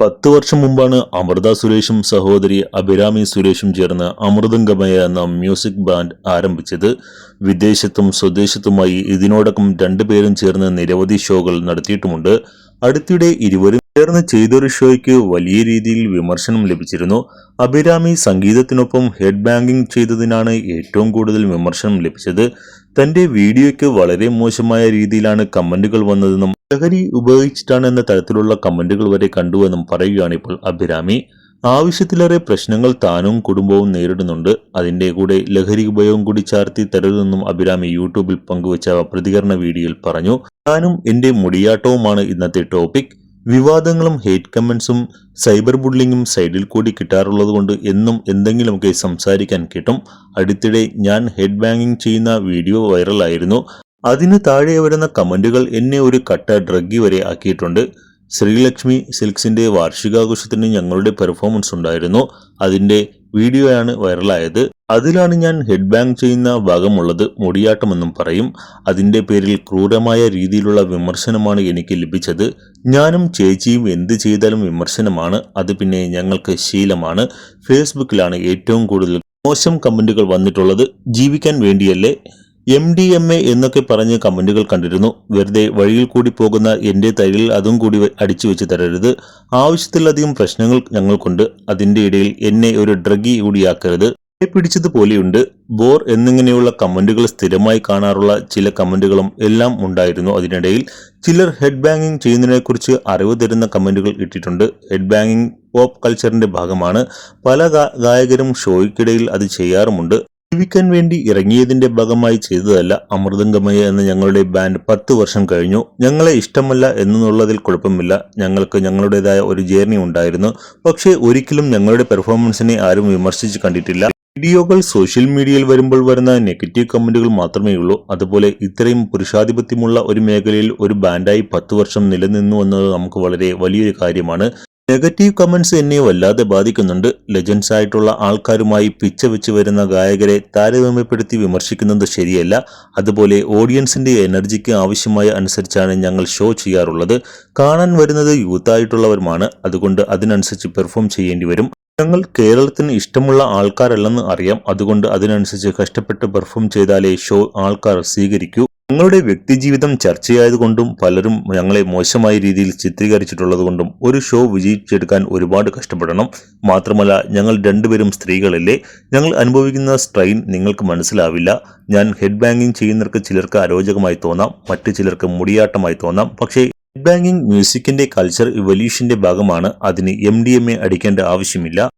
പത്ത് വർഷം മുമ്പാണ് അമൃത സുരേഷും സഹോദരി അഭിരാമി സുരേഷും ചേർന്ന് അമൃതംഗമയ എന്ന മ്യൂസിക് ബാൻഡ് ആരംഭിച്ചത്. വിദേശത്തും സ്വദേശത്തുമായി ഇതിനോടകം രണ്ടുപേരും ചേർന്ന് നിരവധി ഷോകൾ നടത്തിയിട്ടുമുണ്ട്. അടുത്തിടെ ഇരുവരും ചേർന്ന് ചെയ്തൊരു ഷോയ്ക്ക് വലിയ രീതിയിൽ വിമർശനം ലഭിച്ചിരുന്നു. അഭിരാമി സംഗീതത്തിനൊപ്പം ഹെഡ് ബാങ്കിങ് ചെയ്തതിനാണ് ഏറ്റവും കൂടുതൽ വിമർശനം ലഭിച്ചത്. തന്റെ വീഡിയോയ്ക്ക് വളരെ മോശമായ രീതിയിലാണ് കമന്റുകൾ വന്നതെന്നും ലഹരി ഉപയോഗിച്ചിട്ടാണ് എന്ന തരത്തിലുള്ള കമന്റുകൾ വരെ കണ്ടുവെന്നും പറയുകയാണ് ഇപ്പോൾ അഭിരാമി. ആവശ്യത്തിലേറെ പ്രശ്നങ്ങൾ താനും കുടുംബവും നേരിടുന്നുണ്ട്. അതിന്റെ കൂടെ ലഹരി ഉപയോഗം കൂടി ചാർത്തി തരരുതെന്നും അഭിരാമി യൂട്യൂബിൽ പങ്കുവച്ച പ്രതികരണ വീഡിയോയിൽ പറഞ്ഞു. താനും എന്റെ മുടിയാട്ടവുമാണ് ഇന്നത്തെ ടോപ്പിക്. വിവാദങ്ങളും ഹേറ്റ് കമന്റ്സും സൈബർ ബുള്ളിങ്ങും സൈഡിൽ കൂടി കിട്ടാറുള്ളത് കൊണ്ട് എന്നും എന്തെങ്കിലുമൊക്കെ സംസാരിക്കാൻ കിട്ടും. അടുത്തിടെ ഞാൻ ഹെഡ് ബാങ്കിങ് ചെയ്യുന്ന വീഡിയോ വൈറലായിരുന്നു. അതിന് താഴെ വരുന്ന കമന്റുകൾ എന്നെ ഒരു കട്ട ഡ്രഗി വരെ ആക്കിയിട്ടുണ്ട്. ശ്രീലക്ഷ്മി സിൽക്സിന്റെ വാർഷികാഘോഷത്തിന് ഞങ്ങളുടെ പെർഫോമൻസ് ഉണ്ടായിരുന്നു. അതിന്റെ വീഡിയോയാണ് വൈറലായത്. അതിലാണ് ഞാൻ ഹെഡ് ബാങ് ചെയ്യുന്ന ഭാഗമുള്ളത് മുടിയാട്ടമെന്നും പറയും. അതിന്റെ പേരിൽ ക്രൂരമായ രീതിയിലുള്ള വിമർശനമാണ് എനിക്ക് ലഭിച്ചത്. ഞാനും ചേച്ചിയും എന്ത് ചെയ്താലും വിമർശനമാണ്. അത് പിന്നെ ഞങ്ങൾക്ക് ശീലമാണ്. ഫേസ്ബുക്കിലാണ് ഏറ്റവും കൂടുതൽ മോശം കമന്റുകൾ വന്നിട്ടുള്ളത്. ജീവിക്കാൻ വേണ്ടിയല്ലേ? എം ഡി എം എ എന്നൊക്കെ പറഞ്ഞ് കമന്റുകൾ കണ്ടിരുന്നു. വെറുതെ വഴിയിൽ കൂടി പോകുന്ന എന്റെ തൈരിൽ അതും കൂടി അടിച്ചു വെച്ച് തരരുത്. ആവശ്യത്തിലധികം പ്രശ്നങ്ങൾ ഞങ്ങൾക്കുണ്ട്. അതിന്റെ ഇടയിൽ എന്നെ ഒരു ഡ്രഗി കൂടിയാക്കരുത്. പിടിച്ചതുപോലെയുണ്ട്. ബോർ എന്നിങ്ങനെയുള്ള കമന്റുകൾ സ്ഥിരമായി കാണാറുള്ള ചില കമന്റുകളും എല്ലാം ഉണ്ടായിരുന്നു അതിനിടയിൽ. ചിലർ ഹെഡ് ബാങ്കിങ് ചെയ്യുന്നതിനെക്കുറിച്ച് അറിവ് തരുന്ന കമന്റുകൾ ഇട്ടിട്ടുണ്ട്. ഹെഡ് ബാങ്കിങ് പോപ്പ് കൾച്ചറിന്റെ ഭാഗമാണ്. പല ഗായകരും ഷോയ്ക്കിടയിൽ അത് ചെയ്യാറുമുണ്ട്. ജീവിക്കാൻ വേണ്ടി ഇറങ്ങിയതിന്റെ ഭാഗമായി ചെയ്തതല്ല അമൃതംഗമയ എന്ന ഞങ്ങളുടെ ബാൻഡ് പത്ത് വർഷം കഴിഞ്ഞു. ഞങ്ങളെ ഇഷ്ടമല്ല എന്നുള്ളതിൽ കുഴപ്പമില്ല. ഞങ്ങൾക്ക് ഞങ്ങളുടേതായ ഒരു ജേർണി ഉണ്ടായിരുന്നു. പക്ഷേ ഒരിക്കലും ഞങ്ങളുടെ പെർഫോമൻസിനെ ആരും വിമർശിച്ച് കണ്ടിട്ടില്ല. വീഡിയോകൾ സോഷ്യൽ മീഡിയയിൽ വരുമ്പോൾ വരുന്ന നെഗറ്റീവ് കമന്റുകൾ മാത്രമേ ഉള്ളൂ. അതുപോലെ ഇത്രയും പുരുഷാധിപത്യമുള്ള ഒരു മേഖലയിൽ ഒരു ബാൻഡായി പത്ത് വർഷം നിലനിന്നു എന്നത് നമുക്ക് വളരെ വലിയൊരു കാര്യമാണ്. നെഗറ്റീവ് കമന്റ്സ് എന്നെ വല്ലാതെ ബാധിക്കുന്നുണ്ട്. ലെജൻസ് ആയിട്ടുള്ള ആൾക്കാരുമായി പിച്ച വെച്ച് വരുന്ന ഗായകരെ താരതമ്യപ്പെടുത്തി വിമർശിക്കുന്നത് ശരിയല്ല. അതുപോലെ ഓഡിയൻസിന്റെ എനർജിക്ക് ആവശ്യമായ അനുസരിച്ചാണ് ഞങ്ങൾ ഷോ ചെയ്യാറുള്ളത്. കാണാൻ വരുന്നത് യൂത്തായിട്ടുള്ളവരുമാണ്. അതുകൊണ്ട് അതിനനുസരിച്ച് പെർഫോം ചെയ്യേണ്ടി വരും. ഞങ്ങൾ കേരളത്തിന് ഇഷ്ടമുള്ള ആൾക്കാരല്ലെന്ന് അറിയാം. അതുകൊണ്ട് അതിനനുസരിച്ച് കഷ്ടപ്പെട്ട് പെർഫോം ചെയ്താലേ ഷോ ആൾക്കാർ സ്വീകരിക്കൂ. ഞങ്ങളുടെ വ്യക്തിജീവിതം ചർച്ചയായതുകൊണ്ടും പലരും ഞങ്ങളെ മോശമായ രീതിയിൽ ചിത്രീകരിച്ചിട്ടുള്ളതുകൊണ്ടും ഒരു ഷോ വിജയിച്ചെടുക്കാൻ ഒരുപാട് കഷ്ടപ്പെടണം. മാത്രമല്ല ഞങ്ങൾ രണ്ടുപേരും സ്ത്രീകളല്ലേ? ഞങ്ങൾ അനുഭവിക്കുന്ന സ്ട്രെയിൻ നിങ്ങൾക്ക് മനസ്സിലാവില്ല. ഞാൻ ഹെഡ് ബാങ്കിങ് ചെയ്യുന്നവർക്ക് ചിലർക്ക് അരോചകമായി തോന്നാം മറ്റു ചിലർക്ക് മുടിയാട്ടമായി തോന്നാം. പക്ഷേ ഹെഡ് ബാങ്കിങ് മ്യൂസിക്കിന്റെ കൾച്ചർ ഇവല്യൂഷന്റെ ഭാഗമാണ്. അതിന് എം ഡി എം എ അടിക്കേണ്ട ആവശ്യമില്ല.